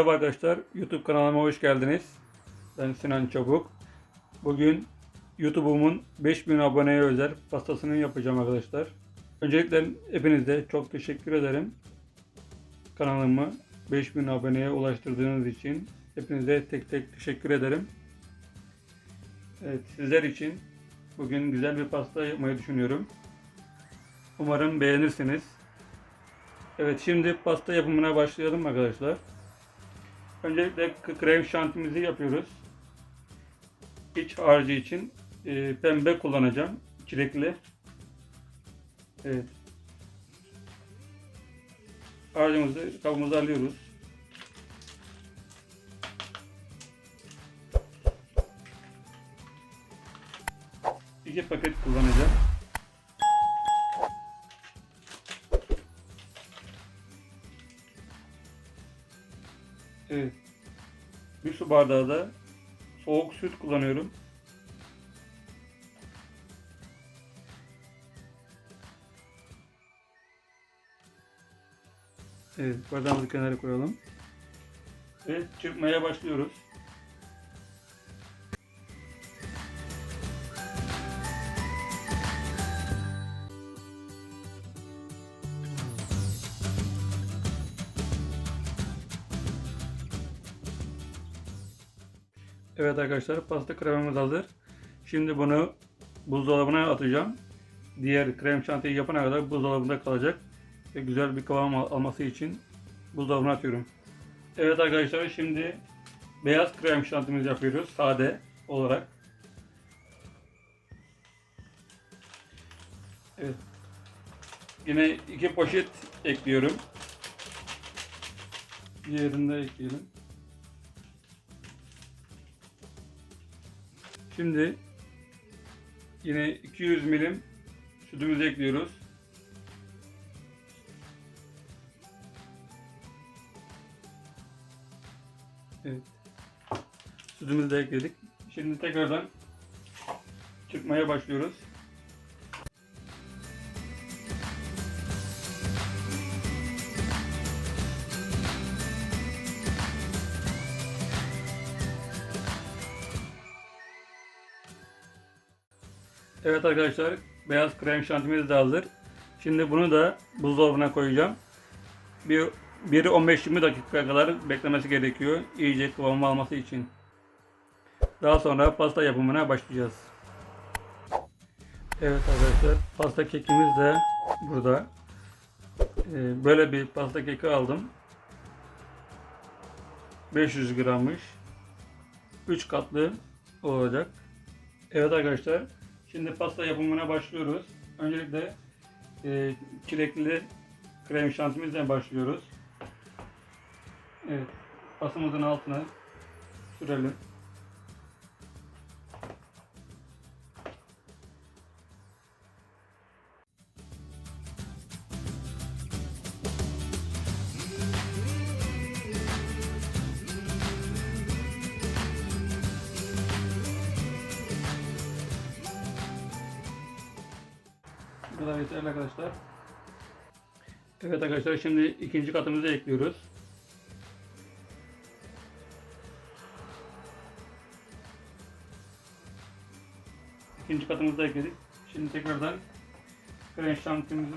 Merhaba arkadaşlar, YouTube kanalıma hoş geldiniz. Ben Sinan Çabuk. Bugün YouTube'umun 5000 aboneye özel pastasını yapacağım arkadaşlar. Öncelikle hepinize çok teşekkür ederim. Kanalımı 5000 aboneye ulaştırdığınız için hepinize tek tek teşekkür ederim. Evet, sizler için bugün güzel bir pasta yapmayı düşünüyorum. Umarım beğenirsiniz. Evet şimdi pasta yapımına başlayalım arkadaşlar. Öncelikle krem şantimizi yapıyoruz. İç harcı için e, pembe kullanacağım. Çilekli. Evet. Harcımızı kabımıza alıyoruz. İki paket kullanacağım. Su bardağı da soğuk süt kullanıyorum. Evet, bardağımızı kenara koyalım. Ve çırpmaya başlıyoruz. Evet arkadaşlar pasta kremimiz hazır. Şimdi bunu buzdolabına atacağım. Diğer krem şantiyi yapana kadar buzdolabında kalacak. Ve güzel bir kıvam al- alması için buzdolabına atıyorum. Evet arkadaşlar şimdi beyaz krem şantimizi yapıyoruz. Sade olarak. Evet. Yine iki poşet ekliyorum. Diğerini de ekleyelim. Şimdi yine 200 milim sütümüzü ekliyoruz. Evet. Sütümüzü de ekledik. Şimdi tekrardan çırpmaya başlıyoruz. Evet arkadaşlar beyaz krem şantimiz de hazır. Şimdi bunu da buzdolabına koyacağım. Bir, biri 15-20 dakika kadar beklemesi gerekiyor. iyice kıvam alması için. Daha sonra pasta yapımına başlayacağız. Evet arkadaşlar pasta kekimiz de burada. Ee, böyle bir pasta keki aldım. 500 grammış. 3 katlı olacak. Evet arkadaşlar Şimdi pasta yapımına başlıyoruz. Öncelikle e, çilekli krem şantimizle başlıyoruz. Evet, pastamızın altına sürelim. Kadar yeterli arkadaşlar. Evet arkadaşlar şimdi ikinci katımızı ekliyoruz. İkinci katımızı da ekledik. Şimdi tekrardan krem şantimizi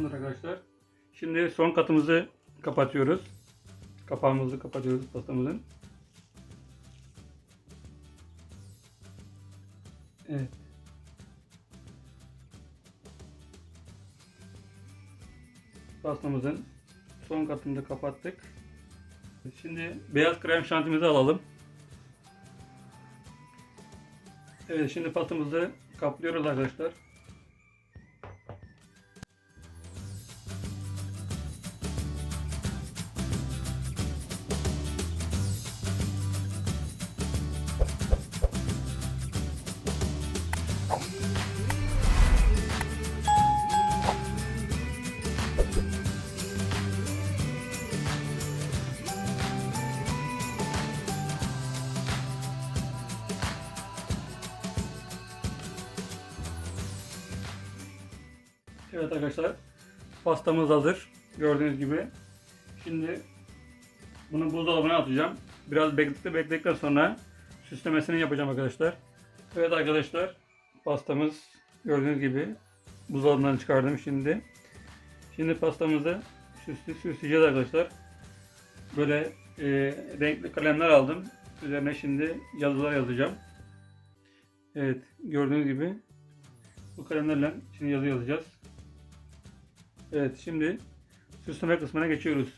Tamamdır arkadaşlar. Şimdi son katımızı kapatıyoruz. Kapağımızı kapatıyoruz pastamızın. Evet. Pastamızın son katını da kapattık. Şimdi beyaz krem şantimizi alalım. Evet şimdi pastamızı kaplıyoruz arkadaşlar. Evet arkadaşlar pastamız hazır. Gördüğünüz gibi. Şimdi bunu buzdolabına atacağım. Biraz bekledikten bekledikten sonra süslemesini yapacağım arkadaşlar. Evet arkadaşlar pastamız gördüğünüz gibi buzdolabından çıkardım şimdi. Şimdi pastamızı süslü süsleyeceğiz arkadaşlar. Böyle e, renkli kalemler aldım. Üzerine şimdi yazılar yazacağım. Evet gördüğünüz gibi bu kalemlerle şimdi yazı yazacağız. Evet şimdi süsleme kısmına geçiyoruz.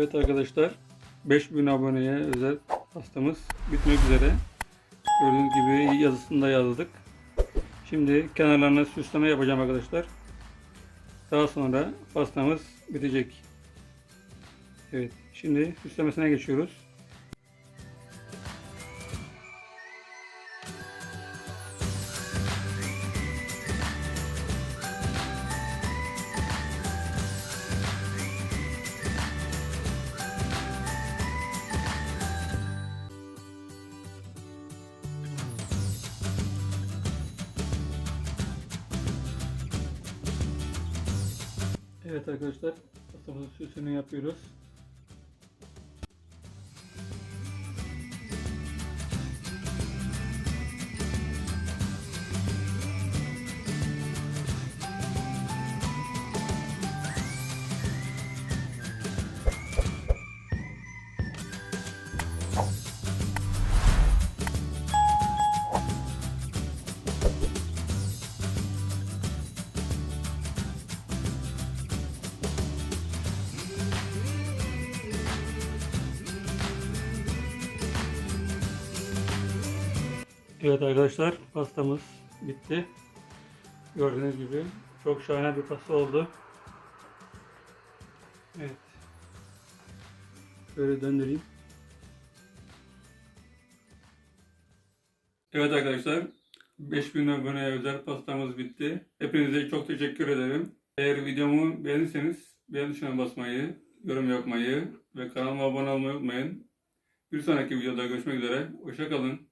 Evet arkadaşlar 5000 aboneye özel pastamız bitmek üzere. Gördüğünüz gibi yazısını da yazdık. Şimdi kenarlarına süsleme yapacağım arkadaşlar. Daha sonra pastamız bitecek. Evet şimdi süslemesine geçiyoruz. Evet arkadaşlar pastamızın süsünü yapıyoruz. Evet arkadaşlar pastamız bitti. Gördüğünüz gibi çok şahane bir pasta oldu. Evet. Şöyle döndüreyim. Evet arkadaşlar 5000 aboneye özel pastamız bitti. Hepinize çok teşekkür ederim. Eğer videomu beğenirseniz beğen tuşuna basmayı, yorum yapmayı ve kanalıma abone olmayı unutmayın. Bir sonraki videoda görüşmek üzere. Hoşçakalın.